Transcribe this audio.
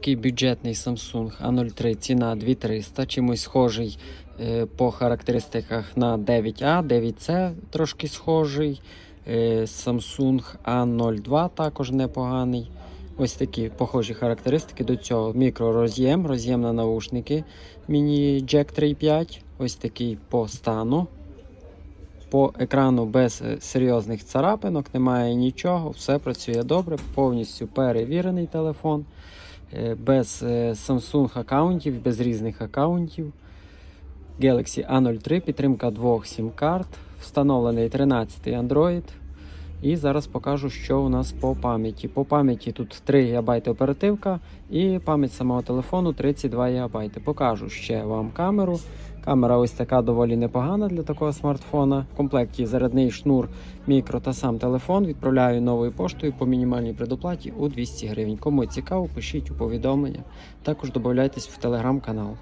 Такий бюджетний Samsung A03, ціна 2300, чимось схожий е, по характеристиках на 9A, 9C трошки схожий. Е, Samsung A02 також непоганий. Ось такі похожі характеристики до цього. Мікророз'єм, роз'єм на наушники, міні Jack 3.5. Ось такий по стану. По екрану без е, серйозних царапинок, немає нічого, все працює добре, повністю перевірений телефон, без е, Samsung аккаунтів, без різних аккаунтів. Galaxy A03, підтримка двох SIM-карт, встановлений 13 Android. І зараз покажу, що у нас по пам'яті. По пам'яті тут 3 ГБ оперативка і пам'ять самого телефону 32 ГБ. Покажу ще вам камеру. Камера ось така доволі непогана для такого смартфона. В комплекті зарядний шнур, мікро та сам телефон. Відправляю новою поштою по мінімальній предоплаті у 200 гривень. Кому цікаво, пишіть у повідомлення. Також додайтесь в телеграм-канал.